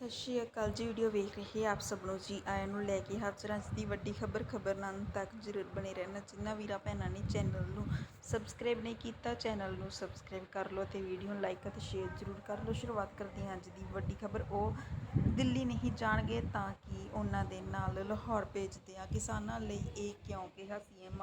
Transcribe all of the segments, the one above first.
ਸਤਿ ਸ਼੍ਰੀ ਅਕਾਲ ਜੀ ਵੀਡੀਓ ਵੇਖ ਰਹੇ ਆਪ ਸਭ ਨੂੰ ਜੀ। ਆਇਆਂ ਨੂੰ ਲੈ ਕੇ ਹਾਜ਼ਰ ਹਾਂ ਦੀ ਵੱਡੀ ਖਬਰ ਖਬਰ ਨਾਲ ਤੱਕ ਜ਼ਰੂਰ ਬਣੇ ਰਹਿਣਾ। ਜਿੰਨਾ ਵੀਰਾਂ, ਭੈਣਾਂ ਨੇ ਚੈਨਲ ਨੂੰ ਸਬਸਕ੍ਰਾਈਬ ਨਹੀਂ ਕੀਤਾ, ਚੈਨਲ ਨੂੰ ਸਬਸਕ੍ਰਾਈਬ ਕਰ ਲਓ ਤੇ ਵੀਡੀਓ ਨੂੰ ਲਾਈਕ ਅਤੇ ਸ਼ੇਅਰ ਜ਼ਰੂਰ ਕਰ ਲਓ। ਸ਼ੁਰੂਆਤ ਕਰਦੇ ਹਾਂ ਅੱਜ ਦੀ ਵੱਡੀ ਖਬਰ। ਉਹ ਦਿੱਲੀ ਨਹੀਂ ਜਾਣਗੇ ਤਾਂ ਕਿ ਉਹਨਾਂ ਦੇ ਨਾਲ ਲਾਹੌਰ ਭੇਜਦੇ ਆ ਕਿਸਾਨਾਂ ਲਈ ਇਹ ਕਿਉਂ ਕਿਹਾ ਸੀਐਮ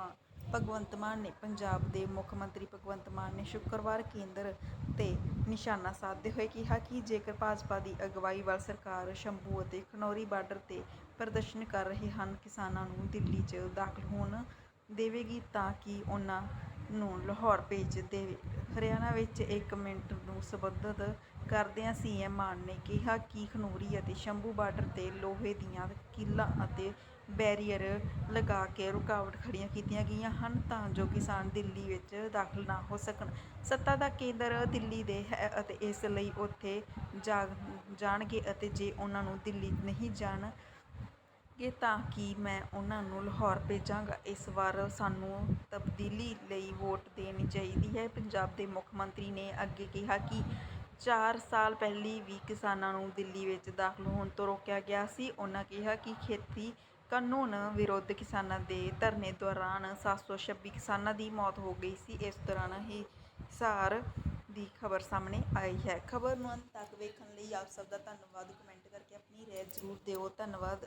ਭਗਵੰਤ ਮਾਨ ਨੇ ਪੰਜਾਬ ਦੇ ਮੁੱਖ ਮੰਤਰੀ ਭਗਵੰਤ ਮਾਨ ਨੇ ਸ਼ੁੱਕਰਵਾਰ ਕੇਂਦਰ ਤੇ ਨਿਸ਼ਾਨਾ ਸਾਧਦੇ ਹੋਏ ਕਿਹਾ ਕਿ ਜੇਕਰ ਭਾਜਪਾ ਦੀ ਅਗਵਾਈ ਵਾਲੀ ਸਰਕਾਰ ਸ਼ੰਭੂ ਅਤੇ ਖਨੌਰੀ ਬਾਰਡਰ ਤੇ ਪ੍ਰਦਰਸ਼ਨ ਕਰ ਰਹੇ ਹਨ, ਕਿਸਾਨਾਂ ਨੂੰ ਦਿੱਲੀ 'ਚ ਦਾਖਲ ਹੋਣ ਦੇਵੇਗੀ ਤਾਂ ਕਿ ਉਹਨਾਂ ਨੂੰ ਲਾਹੌਰ ਭੇਜ ਦੇਵੇ। ਹਰਿਆਣਾ ਵਿੱਚ ਇੱਕ ਮਿੰਟ ਨੂੰ ਸੰਬੋਧਿਤ ਕਰਦਿਆਂ ਸੀਐਮ ਮਾਨ ਨੇ ਕਿਹਾ ਕਿ ਖਨੂਰੀ ਅਤੇ ਸ਼ੰਭੂ ਬਾਰਡਰ ਤੇ ਲੋਹੇ ਦੀਆਂ ਕਿੱਲਾਂ ਅਤੇ ਬੈਰੀਅਰ ਲਗਾ ਕੇ ਰੁਕਾਵਟ ਖੜੀਆਂ ਕੀਤੀਆਂ ਗਈਆਂ ਹਨ ਤਾਂ ਜੋ ਕਿਸਾਨ ਦਿੱਲੀ ਵਿੱਚ ਦਾਖਲ ਨਾ ਹੋ ਸਕਣ। ਸੱਤਾ ਦਾ ਕੇਂਦਰ ਦਿੱਲੀ ਦੇ ਹੈ ਅਤੇ ਇਸ ਲਈ ਉੱਥੇ ਜਾ ਜਾਣਗੇ ਅਤੇ ਜੇ ਉਹਨਾਂ ਨੂੰ ਦਿੱਲੀ ਨਹੀਂ ਜਾਣ ਕਿ ਤਾਂ ਕਿ ਮੈਂ ਉਹਨਾਂ ਨੂੰ ਲਾਹੌਰ ਭੇਜਾਂਗਾ। ਇਸ ਵਾਰ ਸਾਨੂੰ ਤਬਦੀਲੀ ਲਈ ਵੋਟ ਦੇਣੀ ਚਾਹੀਦੀ ਹੈ। ਪੰਜਾਬ ਦੇ ਮੁੱਖ ਮੰਤਰੀ ਨੇ ਅੱਗੇ ਕਿਹਾ ਕਿ 4 ਸਾਲ ਪਹਿਲੀ ਵੀ ਕਿਸਾਨਾਂ ਨੂੰ ਦਿੱਲੀ ਵਿੱਚ ਦਾਖਲ ਹੋਣ ਤੋਂ ਰੋਕਿਆ ਗਿਆ ਸੀ। ਉਹਨਾਂ ਕਿਹਾ ਕਿ ਖੇਤੀ ਕਾਨੂੰਨ ਵਿਰੁੱਧ ਕਿਸਾਨਾਂ ਦੇ ਧਰਨੇ ਦੌਰਾਨ 726 ਕਿਸਾਨਾਂ ਦੀ ਮੌਤ ਹੋ ਗਈ ਸੀ। ਇਸ ਦੌਰਾਨ ਹੀ ਹਿਸਾਰ ਦੀ ਖਬਰ ਸਾਹਮਣੇ ਆਈ ਹੈ। ਖਬਰ ਨੂੰ ਅੰਤ ਤੱਕ ਵੇਖਣ ਲਈ ਆਪ ਸਭ ਦਾ ਧੰਨਵਾਦ। ਕਮੈਂਟ ਕਰਕੇ ਆਪਣੀ ਰਾਏ ਜ਼ਰੂਰ ਦਿਓ। ਧੰਨਵਾਦ।